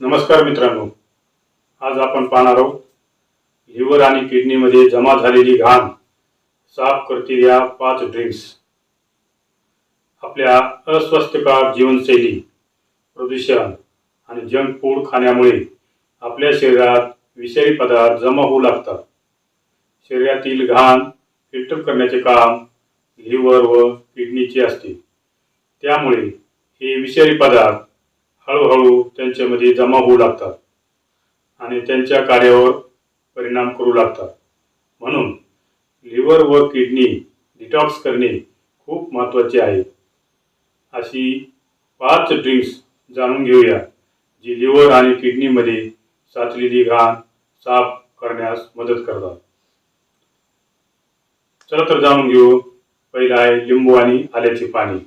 नमस्कार मित्रांनो. आज आपण पाहणार आहोत लिव्हर आणि किडनीमध्ये जमा झालेली घाण साफ करतील या पाच ड्रिंक्स. आपल्या अस्वस्थकार जीवनशैली प्रदूषण आणि जंक फूड खाण्यामुळे आपल्या शरीरात विषारी पदार्थ जमा होऊ लागतात. शरीरातील घाण फिल्टर करण्याचे काम लिव्हर व किडनीचे असते. त्यामुळे हे विषारी पदार्थ हळूहळू त्यांच्यामध्ये जमा होऊ लागतात आणि त्यांच्या कार्यावर परिणाम करू लागतात. म्हणून लिव्हर व किडनी डिटॉक्स करणे खूप महत्त्वाचे आहे. अशी पाच ड्रिंक्स जाणून घेऊया जी लिव्हर आणि किडनीमध्ये साचलेली घाण साफ करण्यास मदत करतात. चला तर जाणून घेऊ पहिलं आहे लिंबू आणि आल्याचे पाणी.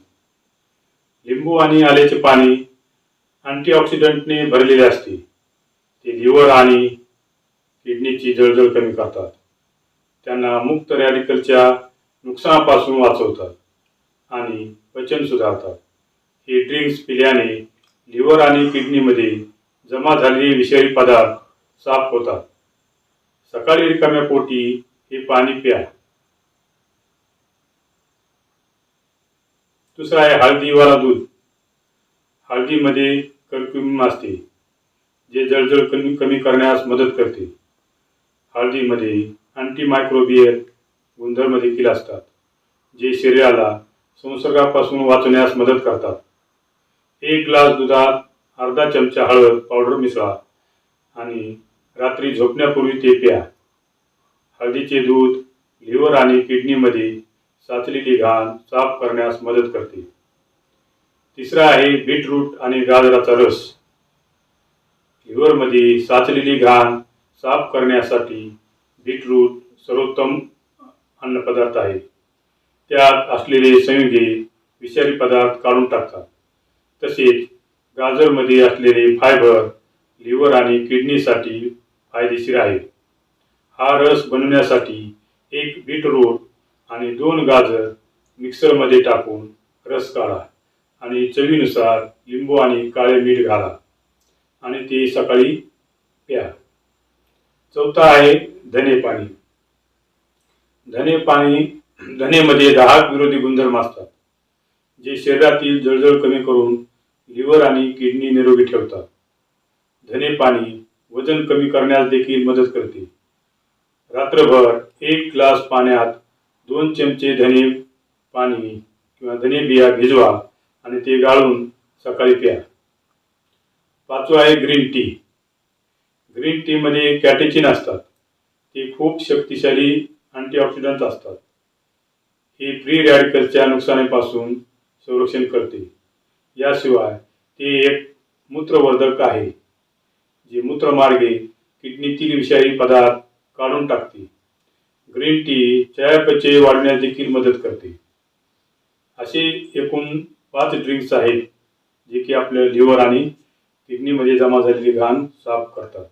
लिंबू आणि आल्याचे पाणी अँटीऑक्सिडंटने भरलेले असते. ते लिव्हर आणि किडनीची जळजळ कमी करतात. त्यांना मुक्त रॅडिकलच्या नुकसानापासून वाचवतात आणि पचन सुधारतात. हे ड्रिंक्स पिल्याने लिव्हर आणि किडनीमध्ये जमा झालेले विषारी पदार्थ साफ होतात. सकाळी रिकाम्या पोटी हे पाणी प्या. दुसरं आहे हळदीवाला दूध. हळदीमध्ये कर्क्युमिन असते जे जळजळ कमी कमी करण्यास मदत करते. हळदीमध्ये अँटीमायक्रोबियल गुणधर्म देखील असतात जे शरीराला संसर्गापासून वाचवण्यास मदत करतात. एक ग्लास दुधात अर्धा चमचा हळद पावडर मिसळा आणि रात्री झोपण्यापूर्वी ते प्या. हळदीचे दूध लिव्हर आणि किडनीमध्ये साचलेली घाण साफ करण्यास मदत करते. तिसरा आहे बीटरूट आणि गाजराचा रस. लिव्हरमध्ये साचलेली घाण साफ करण्यासाठी बीटरूट सर्वोत्तम अन्नपदार्थ आहे. त्यात असलेले संयुगे विषारी पदार्थ काढून टाकतात. तसेच गाजरमध्ये असलेले फायबर लिव्हर आणि किडनीसाठी फायदेशीर आहे. हा रस बनवण्यासाठी एक बीटरूट आणि दोन गाजर मिक्सरमध्ये टाकून रस काढा. आणि चवीनुसार लिंबू आणि काळे मीठ घाला आणि ते सकाळी प्या. चौथा आहे धने पाणी. धने पाणी धनेमध्ये दहा विरोधी गुणधर्म असतात जे शरीरातील जळजळ कमी करून लिव्हर आणि किडनी निरोगी ठेवतात. धने पाणी वजन कमी करण्यास देखील मदत करते. रात्रभर एक ग्लास पाण्यात दोन चमचे धने पाणी किंवा धने बिया भिजवा आणि ते गाळून सकाळी प्या. पाचवं आहे ग्रीन टी. ग्रीन टीमध्ये कॅटेचिन असतात. ते खूप शक्तिशाली अँटीऑक्सिडंट असतात. हे फ्री रॅडिकलच्या नुकसानीपासून संरक्षण करते. याशिवाय ते एक मूत्रवर्धक आहे जे मूत्रमार्गे किडनीतील विषारी पदार्थ काढून टाकते. ग्रीन टी चयापचय वाढण्यास देखील मदत करते. असे एकूण पाच ड्रिंक्स आहेत जे की आपल्या लिव्हर आणि किडनीमध्ये जमा झालेली घाण साफ करतात.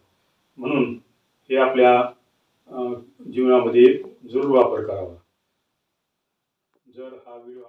म्हणून हे आपल्या अं, जीवनामध्ये जरूर वापर करावा. जर हा व्हिडिओ